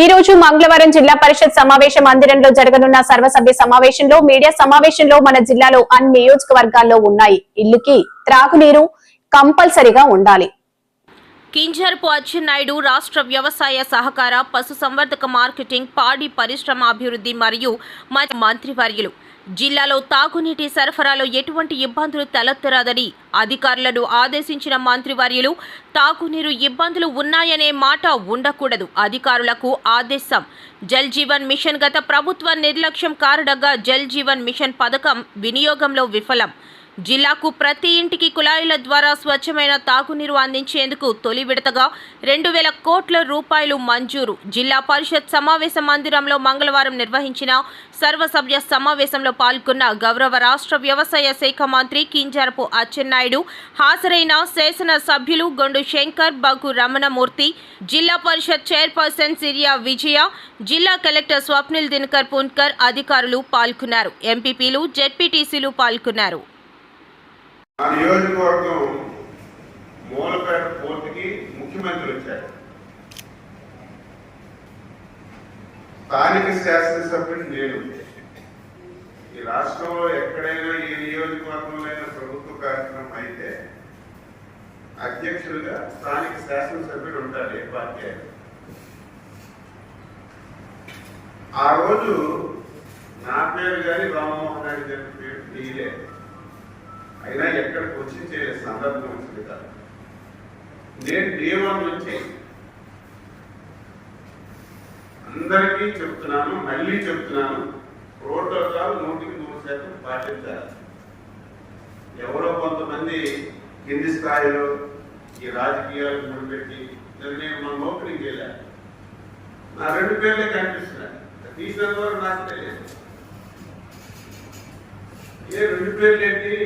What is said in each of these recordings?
ఈ రోజు మంగళవారం జిల్లా పరిషత్ సమావేశ మందిరంలో జరగనున్న సర్వసభ్య సమావేశంలో మీడియా సమావేశంలో మన జిల్లాలో అన్ని నియోజకవర్గాల్లో ఉన్నాయి. ఇల్లుకి త్రాగునీరు కంపల్సరిగా ఉండాలి. కింజర్పు అచ్చెన్నాయుడు రాష్ట్ర వ్యవసాయ సహకార పశుసంవర్ధక మార్కెటింగ్ పాడి పరిశ్రమ అభివృద్ధి మరియు మంత్రివర్యులు. జిల్లాలో తాగునీటి సరఫరాలో ఎటువంటి ఇబ్బందులు తలెత్తరాదని అధికారులను ఆదేశించిన మంత్రివర్యులు తాగునీరు ఇబ్బందులు ఉన్నాయనే మాట ఉండకూడదు అధికారులకు ఆదేశం. జల్ జీవన్ మిషన్ గత ప్రభుత్వ నిర్లక్ష్యం కారణంగా జల్ జీవన్ మిషన్ పథకం వినియోగంలో విఫలం. జిల్లాకు ప్రతి ఇంటికి కుళాయిల ద్వారా స్వచ్ఛమైన తాగునీరు అందించేందుకు తొలి విడతగా రెండు వేల కోట్ల రూపాయలు మంజూరు. జిల్లా పరిషత్ సమావేశ మందిరంలో మంగళవారం నిర్వహించిన సర్వసభ్య సమావేశంలో పాల్గొన్న గౌరవ రాష్ట్ర వ్యవసాయ శాఖ మంత్రి కింజరపు అచ్చెన్నాయుడు హాజరైన శాసన సభ్యులు గొండు శంకర్ బగు రమణమూర్తి జిల్లా పరిషత్ చైర్పర్సన్ సిరియా విజయ జిల్లా కలెక్టర్ స్వప్నిల్ దినకర్ పున్కర్ అధికారులు పాల్గొన్నారు. ఎంపీపీలు జెడ్పీటీసీలు పాల్గొన్నారు. ఆ నియోజకవర్గం మూలపేట పోర్టుకి ముఖ్యమంత్రి వచ్చారు. స్థానిక శాసనసభ్యుడు నేను. ఈ రాష్ట్రంలో ఎక్కడైనా ఏ నియోజకవర్గంలో అయినా ప్రభుత్వ కార్యక్రమం అయితే అధ్యక్షుడిగా స్థానిక శాసనసభ్యుడు ఉంటారు ఏ పార్టీ ఆ రోజు నా పేరు కానీ రామ్మోహన్ రెడ్డి గారి పేరు తీయలే అయినా ఎక్కడికి వచ్చి చేయలే సందర్భం వచ్చింది కాదు. నేను డే వన్ నుంచి అందరికీ చెప్తున్నాను మళ్ళీ చెప్తున్నాను. ప్రోటోకాల్ నూటికి నూరు శాతం పాటించాలి. ఎవరో కొంతమంది కింది స్థాయిలో ఈ రాజకీయాలు ముడిపెట్టి నేను మన ఓపెనింగ్ చేయలే. నా రెండు పేర్లే కనిపిస్తున్నాయి. తీసిన ద్వారా నాకు తెలియదు. ఏ రెండు పేర్లు ఏంటి?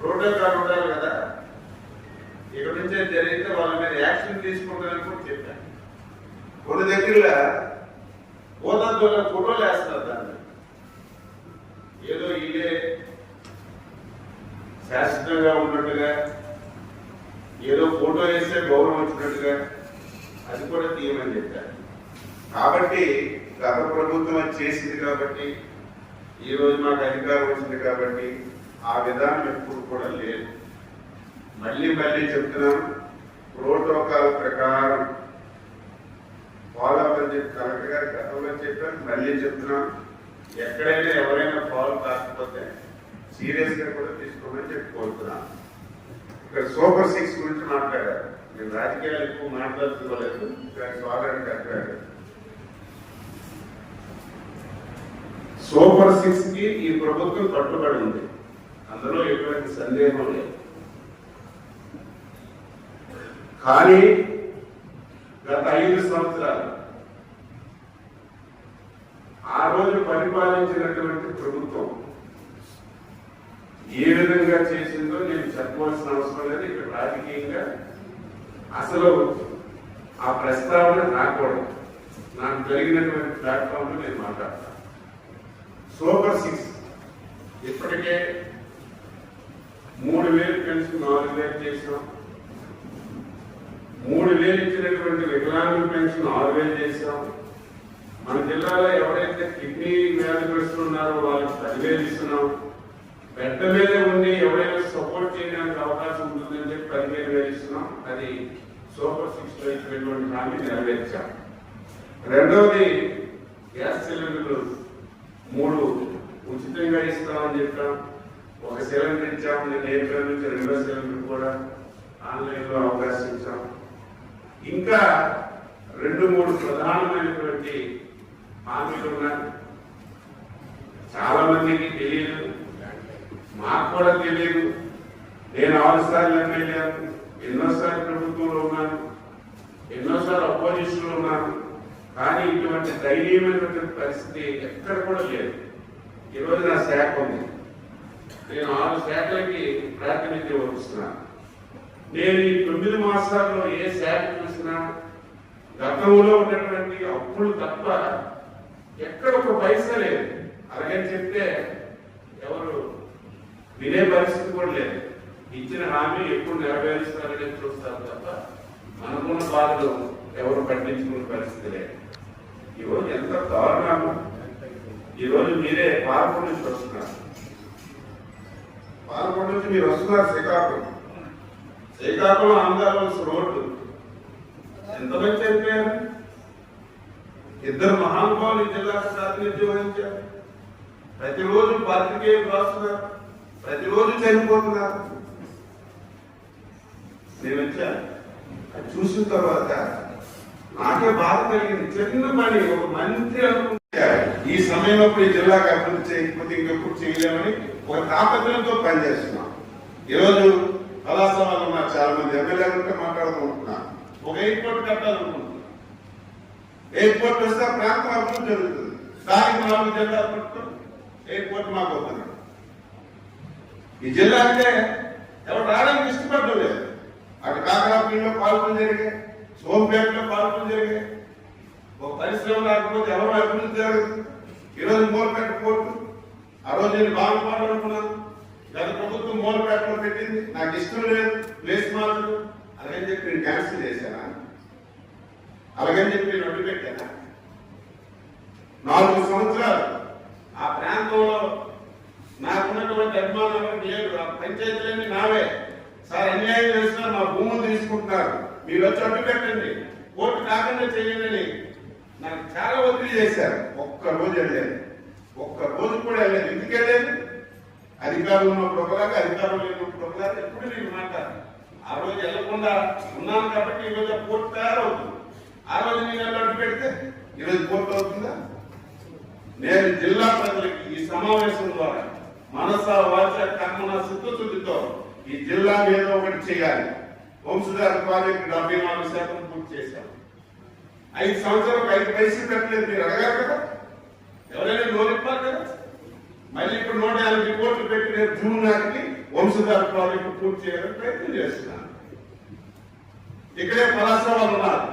ప్రోటోకాల్ ఉండాలి కదా. ఇక్కడ నుంచే జరిగితే వాళ్ళ మీద యాక్షన్ తీసుకుంటారని కూడా చెప్పాను కొన్ని దగ్గరలో? ఓదాంతోళ్ళ ఫోటోలు వేస్తున్నారు దాన్ని. ఏదో ఇదే శాశ్వతంగా ఉన్నట్టుగా ఏదో ఫోటో వేస్తే గౌరవం వచ్చినట్టుగా అది కూడా తీయమని చెప్పారు కాబట్టి గత ప్రభుత్వం అది చేసింది కాబట్టి ఈ రోజు మాకు అధికారం వచ్చింది కాబట్టి ఆ విధానం ఎప్పుడు కూడా లేదు. మళ్ళీ మళ్ళీ చెప్తున్నాను ప్రోటోకాల్ ప్రకారం ఫాలో అని చెప్పి కలెక్టర్ గారు గతంలో చెప్పాను మళ్ళీ చెప్తున్నాను. ఎక్కడైనా ఎవరైనా ఫాలో కాకపోతే సీరియస్గా కూడా తీసుకోమని చెప్పి కోరుతున్నాను. ఇక్కడ సూపర్ సిక్స్ గురించి మాట్లాడారు. నేను రాజకీయాలు ఎక్కువ మాట్లాడుకోలేదు. కానీ స్వాగతం కట్టాడు సూపర్ సిక్స్కి ఈ ప్రభుత్వం కట్టుబడి ఉంది. అందులో ఎటువంటి సందేహం లేదు. కానీ గత ఐదు సంవత్సరాలు ఆ రోజు పరిపాలించినటువంటి ప్రభుత్వం ఏ విధంగా చేసిందో నేను చెప్పవలసిన అవసరం లేదు. ఇక్కడ రాజకీయంగా అసలు ఆ ప్రస్తావన రాకూడదు నాకు జరిగినటువంటి ప్లాట్ఫామ్ నేను మాట్లాడతాను. సూపర్ సిక్స్ ఇప్పటికే మూడు వేలు పెన్షన్ నాలుగు వేలు చేసాం మూడు వేలు ఇచ్చినటువంటి వికలాంగుల పెన్షన్ ఆరు వేలు చేసాం మన జిల్లాలో ఎవరైతే కిడ్నీ వ్యాధిగ్రస్తులు ఉన్నారో వాళ్ళకి పదివేలు ఇస్తున్నాం. పెద్ద మీద ఉండి ఎవరైనా సపోర్ట్ చేయడానికి అవకాశం ఉంటుందని చెప్పి పదివేలు వేలు ఇస్తున్నాం. అది సూపర్ సిక్స్లో ఇచ్చినటువంటి హామీ నెరవేర్చాం. రెండవది గ్యాస్ సిలిండర్లు మూడు ఉచితంగా ఇస్తామని చెప్పాం. ఒక సిలిండర్ ఇచ్చాము నేను ఏప్రిల్ నుంచి రెండో సిలిండర్ కూడా ఆన్లైన్లో అవకాశం ఇచ్చాం ఇంకా రెండు మూడు ప్రధానమైనటువంటి హామీలు ఉన్నాయి. చాలా మందికి తెలియదు మాకు కూడా తెలియదు నేను ఆరు సార్లు ఎమ్మెల్యేను ఎన్నోసార్లు ప్రభుత్వంలో ఉన్నాను ఎన్నోసార్లు అపోజిషన్లో ఉన్నాను. కానీ ఇటువంటి ధైర్యమైనటువంటి పరిస్థితి ఎక్కడ కూడా లేదు. ఈరోజు నా శాఖ ఉంది. నేను ఆరు శాఖలకి ప్రాతినిధ్యం వహిస్తున్నాను నేను ఈ తొమ్మిది మాసాల్లో ఏ శాఖ చూసినా గతంలో ఉన్నటువంటి అప్పులు తప్ప ఎక్కడ ఒక పైసా లేదు. అలాగని చెప్తే ఎవరు వినే పరిస్థితి కూడా లేదు. ఇచ్చిన హామీ ఎప్పుడు నెరవేరుస్తారని చూస్తారు తప్ప మనకున్న బాధలు ఎవరు పట్టించుకునే పరిస్థితి లేదు. ఈరోజు ఎంత దారుణము ఈరోజు మీరే పార్కు నుంచి వస్తున్నారు. పాలకొండ నుంచి మీరు వస్తున్నారు శ్రీకాకుళం. శ్రీకాకుళం ఆంధ్రవలస రోడ్డు. ఎంతమంది చనిపోయారు ఇద్దరు మహానుభావులు జిల్లా ప్రాతినిధ్యం వహించారు. ప్రతిరోజు పాత్రికేయులు రాస్తున్నారు. ప్రతిరోజు చనిపోతున్నారు. నేను వచ్చాను అది చూసిన తర్వాత నాకే బాధ కలిగింది. చిన్న పని ఒక మంత్రి అనుకుంటే ఈ సమయంలో ఈ జిల్లాకు అభివృద్ధి చేయకపోతే ఇంకెప్పుడు చేయలేమని ఒక తాపత్రయంతో పనిచేస్తున్నాం. ఈరోజు కళాశాలలో ఉన్నారు చాలా మంది ఎమ్మెల్యేలతో మాట్లాడుకుంటున్నాను ఒక ఎయిర్పోర్ట్ కట్టాలనుకుంటున్నాను ఎయిర్పోర్ట్ వస్తే ప్రాంతం అభివృద్ధి జరుగుతుంది. దానికి నాలుగు జిల్లా ప్రభుత్వం ఎయిర్పోర్ట్ మాకు అవుతుంది ఈ జిల్లా అంటే ఎవరు రావడానికి ఇష్టపడడం లేదు. అటు కాకరాపల్లిలో పాల్గొని జరిగాయి సోంపేటలో పాల్గొని జరిగాయి. ఒక పరిశ్రమ లేకపోతే ఎవరు అభివృద్ధి జరగదు. ఈరోజు మూలపేట పోర్టు ఆ రోజు నేను బాగుపడాలనుకున్నాను గత ప్రభుత్వం మూలపేటలో పెట్టింది. నాకు ఇష్టం లేదు ప్లేస్ మార్చదు అలాగని చెప్పి నేను క్యాన్సిల్ చేశానా? అలాగని చెప్పి నేను అడ్డు పెట్టానా? నాలుగు సంవత్సరాలు ఆ ప్రాంతంలో నాకున్నటువంటి అభిమానం లేదు ఆ పంచాయతీలన్నీ నావే. సార్ అన్యాయం చేస్తున్నారు మా భూములు తీసుకుంటున్నారు. మీరు వచ్చి అడ్డు పెట్టండి ఓటు కాకుండా చేయండి నాకు చాలా ఒత్తిడి చేశారు. ఒక్క రోజు వెళ్ళలేదు. ఒక్క రోజు కూడా వెళ్ళలేదు. ఎందుకు వెళ్ళలేదు? అధికారులు ఉన్నప్పుడు ఒకలాగా అధికారులు లేనప్పుడు ఒకలాగా ఎప్పుడు నేను మాట్లాడు ఆ రోజు వెళ్ళకుండా ఉన్నాను కాబట్టి ఈ రోజు ఆ కోర్టు తయారవుతుంది. ఆ రోజు నేను అడ్డు పెడితే ఈరోజు కోర్టు అవుతుందా? నేను జిల్లా ప్రజలకి ఈ సమావేశం ద్వారా మనస వాచ కర్మన సిద్ధశుద్ధితో ఈ జిల్లా మీద ఒకటి చేయాలి. వంశధార ప్రాజెక్టు డెబ్బై నాలుగు శాతం పూర్తి చేశాం. ఐదు సంవత్సరాలకు ఐదు పైసలు పెట్టలేదు మీరు అడగారు కదా? ఎవరైనా లోన్ ఇవ్వాలి కదా? మళ్ళీ ఇప్పుడు నూట యాభై కోట్లు పెట్టి జూన్ నాటికి వంశధార ప్రాజెక్టు పూర్తి చేయాలని ప్రయత్నం చేస్తున్నాను ఇక్కడే పలాస వాళ్ళు ఉన్నారు.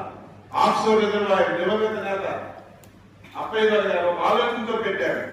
ఆఫ్షోర్ రిజర్వాయర్ దివంగత నేత అప్పయ్య గారు ఆలోచనతో పెట్టారు.